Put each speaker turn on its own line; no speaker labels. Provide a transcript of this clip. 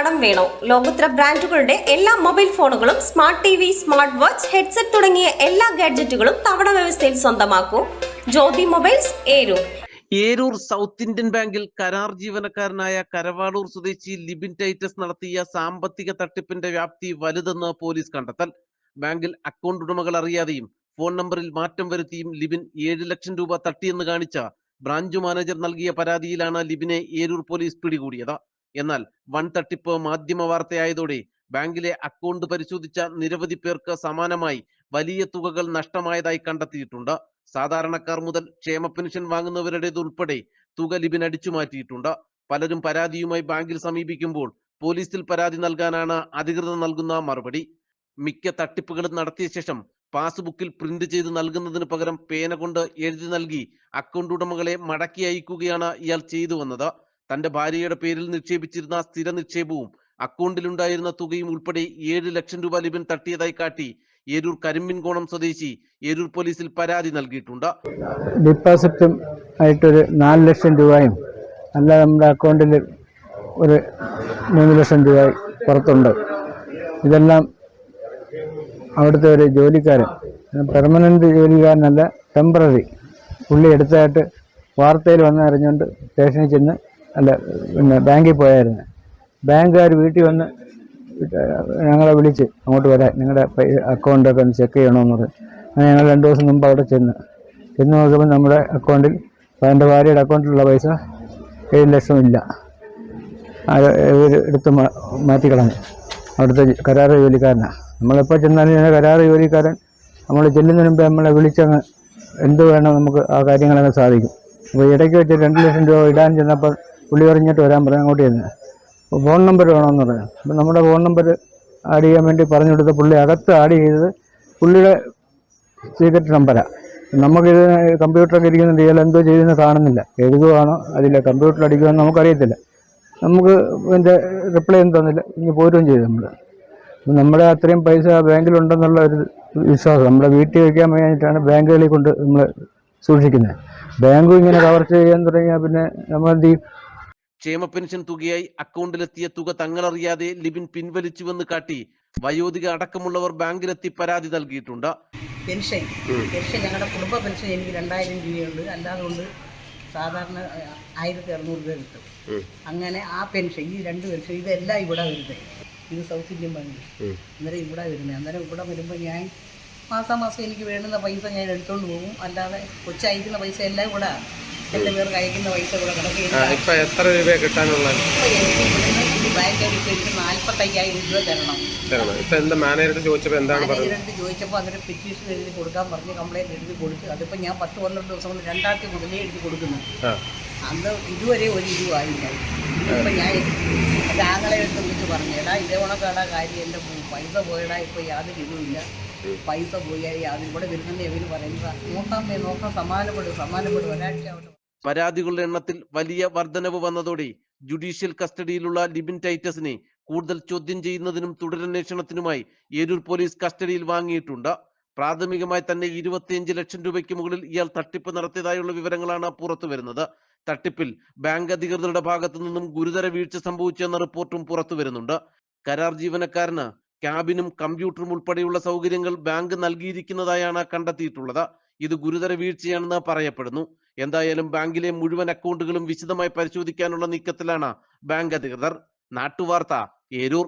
കടം വേണോ? ലോകോത്തര ബ്രാൻഡുകളുടെ എല്ലാ മൊബൈൽ ഫോണുകളും smart TV smart watch headset തുടങ്ങിയ എല്ലാ ഗാഡ്ജറ്റുകളും തവണ വ്യവസ്ഥയിൽ സ്വന്തമാക്കൂ. Jyothi mobiles Eroor.
Eroor South Indian ബാങ്കിൽ കരാർ ജീവനക്കാരനായ കരവാളൂർ സ്വദേശി ലിബിൻ ടൈറ്റസ് നടത്തിയ സാമ്പത്തിക തട്ടിപ്പിന്റെ വ്യാപ്തി വലുതെന്ന് പോലീസ് കണ്ടെത്തൽ. ബാങ്കിൽ അക്കൗണ്ട് ഉടമകൾ അറിയാതെയും ഫോൺ നമ്പറിൽ മാറ്റം വരുത്തിയും ലിബിൻ ഏഴ് ലക്ഷം രൂപ തട്ടിയെന്ന് കാണിച്ച ബ്രാഞ്ച് മാനേജർ നൽകിയ പരാതിയിലാണ് ലിബിനെ ഏരൂർ പോലീസ് പിടികൂടിയത്. എന്നാൽ വൻ തട്ടിപ്പ് മാധ്യമ വാർത്തയായതോടെ ബാങ്കിലെ അക്കൗണ്ട് പരിശോധിച്ച നിരവധി പേർക്ക് സമാനമായി വലിയ തുകകൾ നഷ്ടമായതായി കണ്ടെത്തിയിട്ടുണ്ട്. സാധാരണക്കാർ മുതൽ ക്ഷേമ പെൻഷൻ വാങ്ങുന്നവരുടേതുൾപ്പെടെ തുക ലിബിൻ അടിച്ചു മാറ്റിയിട്ടുണ്ട്. പലരും പരാതിയുമായി ബാങ്കിൽ സമീപിക്കുമ്പോൾ പോലീസിൽ പരാതി നൽകാനാണ് അധികൃതർ നൽകുന്ന മറുപടി. മിക്ക തട്ടിപ്പുകളും നടത്തിയ ശേഷം പാസ്ബുക്കിൽ പ്രിന്റ് ചെയ്ത് നൽകുന്നതിന് പകരം പേന കൊണ്ട് എഴുതി നൽകി അക്കൗണ്ട് ഉടമകളെ മടക്കി അയക്കുകയാണ് ഇയാൾ ചെയ്തു വന്നത്. തന്റെ ഭാര്യയുടെ പേരിൽ നിക്ഷേപിച്ചിരുന്ന സ്ഥിര നിക്ഷേപവും അക്കൗണ്ടിലുണ്ടായിരുന്ന തുകയും ഉൾപ്പെടെ ഏഴ് ലക്ഷം രൂപ ലിബിൻ തട്ടിയതായി കാട്ടി ഏരൂർ കരിമ്പിൻകോണം സ്വദേശി ഏരൂർ പോലീസിൽ പരാതി നൽകിയിട്ടുണ്ട്.
ഡിപ്പോസിറ്റും ആയിട്ടൊരു നാല് ലക്ഷം രൂപയും അല്ല നമ്മുടെ അക്കൗണ്ടിൽ ഒരു മൂന്ന് ലക്ഷം രൂപ പുറത്തുണ്ട്. ഇതെല്ലാം അവിടുത്തെ ഒരു ജോലിക്കാരൻ. പെർമനന്റ് ജോലിക്കാരനല്ല ടെമ്പററി പുള്ളി എടുത്തതായിട്ട് വാർത്തയിൽ വന്നറിഞ്ഞുകൊണ്ട് സ്റ്റേഷനിൽ ചെന്ന് അല്ല പിന്നെ ബാങ്കിൽ പോയായിരുന്നു. ബാങ്കുകാർ വീട്ടിൽ വന്ന് ഞങ്ങളെ വിളിച്ച് അങ്ങോട്ട് വരാൻ നിങ്ങളുടെ അക്കൗണ്ടൊക്കെ ഒന്ന് ചെക്ക് ചെയ്യണമെന്ന് പറഞ്ഞു. അങ്ങനെ ഞങ്ങൾ രണ്ട് ദിവസം മുമ്പ് അവിടെ ചെന്ന്. ചെന്ന് നോക്കുമ്പോൾ നമ്മുടെ അക്കൗണ്ടിൽ എന്റെ ഭാര്യയുടെ അക്കൗണ്ടിലുള്ള പൈസ ഏഴ് ലക്ഷം ഇല്ല. എടുത്ത് മാറ്റിക്കളഞ്ഞു അവിടുത്തെ കരാറ് ജോലിക്കാരനാണ് നമ്മളെപ്പോൾ ചെന്നാലും ഞാൻ കരാറ് ജോലിക്കാരൻ നമ്മൾ ചെല്ലുന്നതിന് മുമ്പ് നമ്മളെ വിളിച്ചങ്ങ് എന്ത് വേണം നമുക്ക് ആ കാര്യങ്ങളൊക്കെ സാധിക്കും. അപ്പോൾ ഇടയ്ക്ക് വെച്ച് രണ്ട് ലക്ഷം രൂപ ഇടാൻ ചെന്നപ്പോൾ പുള്ളി പറഞ്ഞിട്ട് വരാൻ പറഞ്ഞു അങ്ങോട്ട് ചെന്ന്. ഫോൺ നമ്പർ വേണമെന്ന് പറഞ്ഞു അപ്പം നമ്മുടെ ഫോൺ നമ്പർ ആഡ് ചെയ്യാൻ വേണ്ടി പറഞ്ഞു കൊടുത്ത പുള്ളി അകത്ത് ആഡ് ചെയ്തത് പുള്ളിയുടെ സീക്രട്ട് നമ്പറാണ് നമുക്കിത് കമ്പ്യൂട്ടറൊക്കെ ഇരിക്കുന്നുണ്ട് ഇയാൾ എന്തോ ചെയ്യുന്നത് കാണുന്നില്ല. എഴുതുവാണോ അതില്ല കമ്പ്യൂട്ടറിൽ അടിക്കുവാന്ന് നമുക്കറിയത്തില്ല. നമുക്ക് ഇതിന്റെ റിപ്ലൈ ഒന്നും തന്നില്ല. ഇനി പോരുകയും ചെയ്തു നമ്മൾ നമ്മുടെ അത്രയും പൈസ ബാങ്കിലുണ്ടെന്നുള്ള ഒരു വിശ്വാസം. നമ്മുടെ വീട്ടിൽ വയ്ക്കാൻ വേണ്ടിയിട്ടാണ് ബാങ്കുകളിൽ കൊണ്ട് നമ്മൾ സൂക്ഷിക്കുന്നത്. ബാങ്കും ഇങ്ങനെ കവർച്ച ചെയ്യാൻ തുടങ്ങിയാൽ പിന്നെ നമ്മൾ എന്ത് ചെയ്യും?
ക്ഷേമ പെൻഷൻ തുകയായി അക്കൗണ്ടിലെത്തിയ തുക തങ്ങളറിയാതെ ലിബിൻ പിൻവലിച്ചുവെന്ന് കാട്ടി വയോധിക അടക്കമുള്ളവർ ബാങ്കിലെത്തി പരാതി നൽകിയിട്ടുണ്ട്.
പെൻഷൻ. പെൻഷൻ ഞങ്ങളുടെ കുടുംബ പെൻഷൻ എനിക്ക് രണ്ടായിരം രൂപയുണ്ട്. അല്ലാതെ കൊണ്ട് സാധാരണ ആയിരത്തി അറുന്നൂറ് രൂപ കിട്ടും. അങ്ങനെ ആ പെൻഷൻ ഈ രണ്ട് പെൻഷൻ ഇതെല്ലാം ഇവിടെ വരുന്നത് ഇത് സൗത്ത് ഇന്ത്യൻ ബാങ്ക് അന്നേരം ഇവിടെ വരുന്നത് അന്നേരം ഇവിടെ വരുമ്പോൾ ഞാൻ മാസം മാസം എനിക്ക് വേണ്ടുന്ന പൈസ ഞാൻ എടുത്തുകൊണ്ട് പോകും. അല്ലാതെ കൊച്ചയക്കുന്ന പൈസ എല്ലാം ഇവിടെ പൈസ കിടക്കുകയില്ല
ഇപ്പൊ എത്ര രൂപ കിട്ടാനുള്ള
ഇപ്പോൾ എനിക്ക് ഇവിടുന്ന് ഈ ബാങ്കിൽ ഇപ്പോൾ എനിക്ക് നാൽപ്പത്തയ്യായിരം രൂപ തരണം.
തരണം. ഇപ്പൊ എന്താ മാനേജർ ചോദിച്ചപ്പോ എന്താണ് പറഞ്ഞത്?
ചോദിച്ചപ്പോൾ പെറ്റീഷൻ എഴുതി കൊടുക്കാൻ പറഞ്ഞ് കംപ്ലൈന്റ് എഴുതി കൊടുത്തു അതിപ്പോൾ ഞാൻ പത്ത് പന്ത്രണ്ട് ദിവസം കൊണ്ട് രണ്ടായിരത്തി മുതലേ എഴുതി കൊടുക്കുന്നു. അന്ന് ഇതുവരെ ഒരു ഇതും ആയില്ല. ഇപ്പം ഞാൻ എടുത്ത് വിളിച്ച് പറഞ്ഞു എടാ ഇതേ ഉണക്കാടാ കാര്യം എന്റെ പൈസ പോയടാ ഇപ്പൊ യാതൊരു ഇതുമില്ല പൈസ പോയി വരുന്നെന്ന് ഇവർ പറയുന്നത്. നോക്കാം നോക്കാം സമാനപ്പെടും സമാനപ്പെടും ഒരാഴ്ച
പരാതികളുടെ എണ്ണത്തിൽ വലിയ വർധനവ് വന്നതോടെ ജുഡീഷ്യൽ കസ്റ്റഡിയിലുള്ള ലിബിൻ ടൈറ്റസിനെ കൂടുതൽ ചോദ്യം ചെയ്യുന്നതിനും തുടരന്വേഷണത്തിനുമായി ഏരൂർ പോലീസ് കസ്റ്റഡിയിൽ വാങ്ങിയിട്ടുണ്ട്. പ്രാഥമികമായി തന്നെ ഇരുപത്തിയഞ്ച് ലക്ഷം രൂപയ്ക്ക് മുകളിൽ ഇയാൾ തട്ടിപ്പ് നടത്തിയതായുള്ള വിവരങ്ങളാണ് പുറത്തു വരുന്നത്. തട്ടിപ്പിൽ ബാങ്ക് അധികൃതരുടെ ഭാഗത്തു നിന്നും ഗുരുതര വീഴ്ച സംഭവിച്ചെന്ന റിപ്പോർട്ടും പുറത്തു വരുന്നുണ്ട്. കരാർ ജീവനക്കാരന് ക്യാബിനും കമ്പ്യൂട്ടറും ഉൾപ്പെടെയുള്ള സൗകര്യങ്ങൾ ബാങ്ക് നൽകിയിരിക്കുന്നതായാണ് കണ്ടെത്തിയിട്ടുള്ളത്. ഇത് ഗുരുതര വീഴ്ചയാണെന്ന് പറയപ്പെടുന്നു. എന്തായാലും ബാങ്കിലെ മുഴുവൻ അക്കൗണ്ടുകളും വിശദമായി പരിശോധിക്കാനുള്ള നീക്കത്തിലാണ് ബാങ്ക് അധികൃതർ. നാട്ടുവാർത്ത ഏരൂർ.